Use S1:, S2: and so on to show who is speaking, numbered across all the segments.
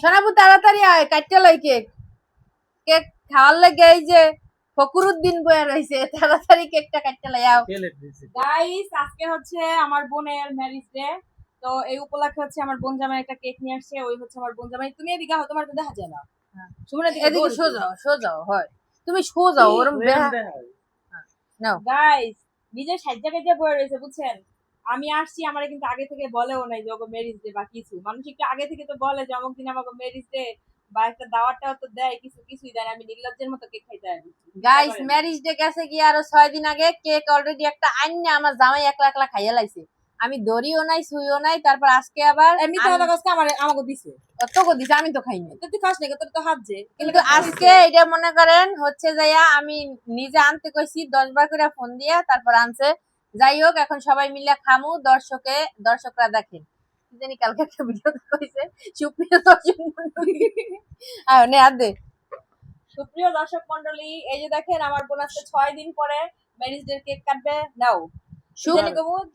S1: সোনাবু তাড়াতাড়ি আয় কাটতে লই কেক। কেক খাওয়ার লাগে এই যে ফকরুদ্দিন বয়ে রয়েছে তাড়াতাড়ি কেকটা কাটতে লই আও।
S2: গাইস আজকে হচ্ছে আমার বোনের ম্যারেজ ডে তো এই উপলক্ষে হচ্ছে আমার বোন জামাই একটা কেক নিয়ে আসছে ওই হচ্ছে আমার বোন জামাই। তুমি এদিকে তোমার তো দেখা যায় না
S1: হ্যাঁ।
S2: সুমনা দিকে
S1: এদিকে সোজাও সোজাও হয়। তুমি সোজাও ওরম বেহা নাও।
S2: গাইস নিজের সাজ্জা কাজে বয়ে রয়েছে বুঝছেন? আমি আসছি আমার কিন্তু আগে থেকে বলেও নাই যে ওকে ম্যারেজ ডে বা কিছু। মানুষ একটু আগে থেকে তো বলে যে অমুক দিন আমাকে ম্যারেজ ডে বা একটা দাওয়াতটাও তো দেয় কিছু কিছুই দেয় আমি নির্লজ্জের মতো কেক খাইতে আসি
S1: গাইস ম্যারেজ ডে গেছে কি আরও ছয় দিন আগে কেক অলরেডি একটা আইনা আমার জামাই একলা একলা খাইয়া লাইছে। আমি দড়িও নাই সুইও নাই তারপর আজকে আবার
S2: এমনি তো আমার আমাকে দিছে।
S1: তোকে দিছে আমি তো খাইনি।
S2: তো তুই খাস না তোর তো হাত যে।
S1: কিন্তু আজকে এটা মনে করেন হচ্ছে যাইয়া আমি নিজে আনতে কইছি দশ বার করে ফোন দিয়া তারপর আনছে। যাই হোক এখন সবাই মিলে খামু দর্শকে দর্শকরা দেখেন। জানি কালকে একটা ভিডিও কইছে সুপ্রিয় দর্শক মণ্ডলী। নে আর দে।
S2: সুপ্রিয় দর্শক মন্ডলী এই যে দেখেন আমার বোন আজকে ছয় দিন পরে ম্যারেজ ডে কেক কাটবে। নাও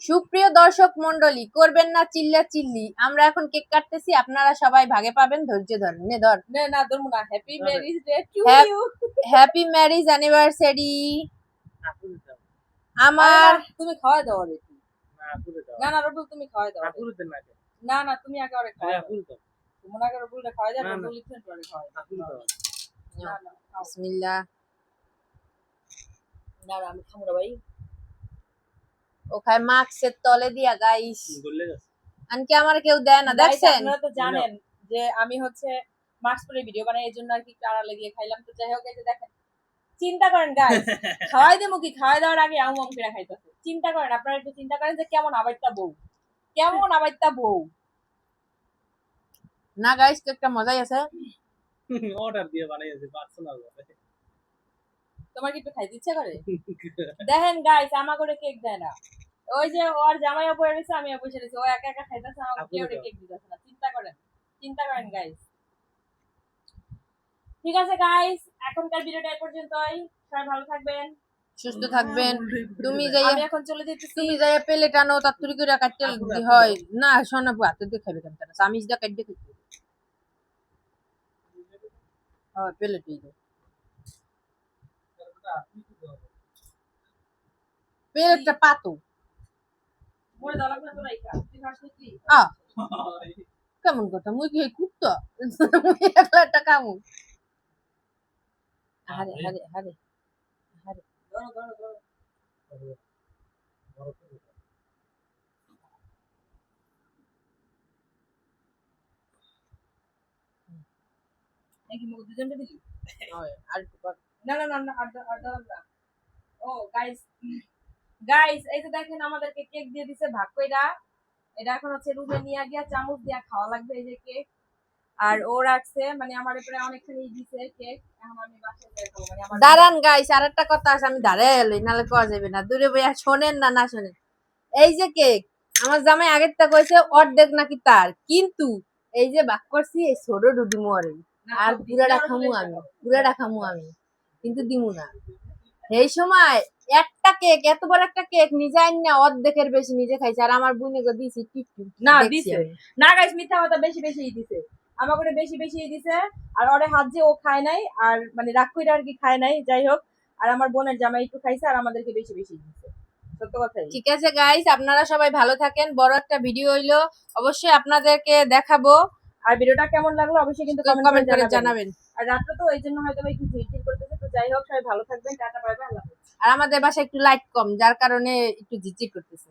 S1: সুপ্রিয় দর্শক মন্ডলী করবেন না চিল্লা চিল্লি। আমরা এখন কেক কাটতেছি আপনারা সবাই ভাগে পাবেন ধৈর্য ধরেন নে ধর।
S2: না না ধরবো না। Happy marriage day to you
S1: happy marriage anniversary আমার
S2: তুমি খাওয়াই দাও রে
S3: না
S2: না না রবুল তুমি খাওয়াই দাও
S3: না
S2: না না তুমি আগে ওরে
S3: আরে
S2: খাওয়াই দাও।
S3: দাও
S2: তুমি আগে খাওয়াই দাও। রবুল খাওয়াই দাও। না খাও।
S1: বিসমিল্লাহ।
S2: না না আমি না ভাই।
S1: ওখানে মাস্কের তলে দিয়া গাইস আনকি আমার কেউ দেয় না দেখছেন?
S2: আপনারা তো জানেন যে আমি হচ্ছে মাস্ক পরে ভিডিও বানাই এই জন্য আর কি আড়ালে গিয়ে খাইলাম। তো যাই হোক এই যে দেখেন চিন্তা করেন গাইস খাওয়াই দেবো কি? খাওয়াই দেওয়ার আগে আম আম করে খাইতেছে। চিন্তা করেন আপনারা একটু চিন্তা করেন যে কেমন আবাইতা বউ। কেমন আবাইতা বউ।
S1: না গাইস কেকটা মজাই আছে।
S3: অর্ডার দিয়ে বানাইছে পার্সোনাল ভাবে।
S2: তোমার কি একটু খাইতে ইচ্ছা করে? দেখেন গাইস আমা করে কেক দেয় না। ওই যে ওর জামাইও বসে রয়েছে আমিও বসে রয়েছি। ও একা একা খাইতেছে আমাকে কেউ কেক দিতেছে না। চিন্তা করেন চিন্তা করেন গাইস ঠিক আছে গাইস এখনকার ভিডিওটা এই পর্যন্তই। সবাই ভালো থাকবেন।
S1: সুস্থ থাকবেন। তুমি যাই
S2: আমি এখন চলে যেতেছি
S1: তুমি যাই পেলে টানো তাড়াতাড়ি করে কাটতে দি হয়। না শোনা বুয়া তো দেখাবে কেন তারা সামিজ দা কাটতে কাটতে হ্যাঁ পেলে তুই পেলেটা পাতো।
S2: মোরে তো রাইকা তুই
S1: আ কেমন কথা? মুই কি কুত্তা? মুই একলা একটা কামু আরে আরে আরে
S2: ধরো ধরো ধরো নাকি মুখ দুজনকে দিলি
S1: আর
S2: না না না না আর দাও- আর দাও না ও গাইস গাইস এই যে দেখেন আমাদেরকে কেক দিয়ে দিছে ভাগ কইরা এটা এখন হচ্ছে রুমে নিয়ে গিয়া চামচ দিয়া খাওয়া লাগবে এই যে কেক আর ও রাখছে মানে আমার উপরে অনেকখানি দিছে কেক মানে
S1: দাঁড়ান গাইস আর একটা কথা আছে আমি এলি নাহলে যাবে না। দূরে বইয়া শোনেন না না শোনেন। এই যে কেক আমার জামাই আগের কইছে অর্ধেক নাকি তার। কিন্তু এই যে বাক করছি এই ছোট ডুডু মরে আর। পুরাটা খামু আমি। পুরাটা খামু আমি কিন্তু দিমু না। এই সময় একটা কেক এত বড় একটা কেক নিজে আইন না অর্ধেকের বেশি নিজে খাইছে আর আমার বোনে গো দিছি টিপটু
S2: না, দিছে। না গাইস মিথ্যা কথা বেশি বেশি দিছে। আমার করে বেশি বেশি দিছে। আর ওরে হাত যে ও খায় নাই আর মানে রাগ কইরা আর কি খায় নাই যাই হোক। আর আমার বোনের জামাই একটু খাইছে আর আমাদেরকে বেশি বেশি দিছে।
S1: ঠিক আছে গাইস আপনারা সবাই ভালো থাকেন। বড় একটা ভিডিও হইল। অবশ্যই আপনাদেরকে দেখাবো।
S2: আর ভিডিওটা কেমন লাগল অবশ্যই কিন্তু কমেন্ট
S1: করে
S2: জানাবেন। আর রাতটা তো এই জন্য হয়তো একটু ঝিরঝির করতেছে তো যাই হোক সবাই ভালো থাকবেন টাটা বাই বাই আল্লাহ হাফেজ।
S1: আর আমাদের বাসায় একটু লাইট কম যার কারণে একটু ঝিঝির করতেছে।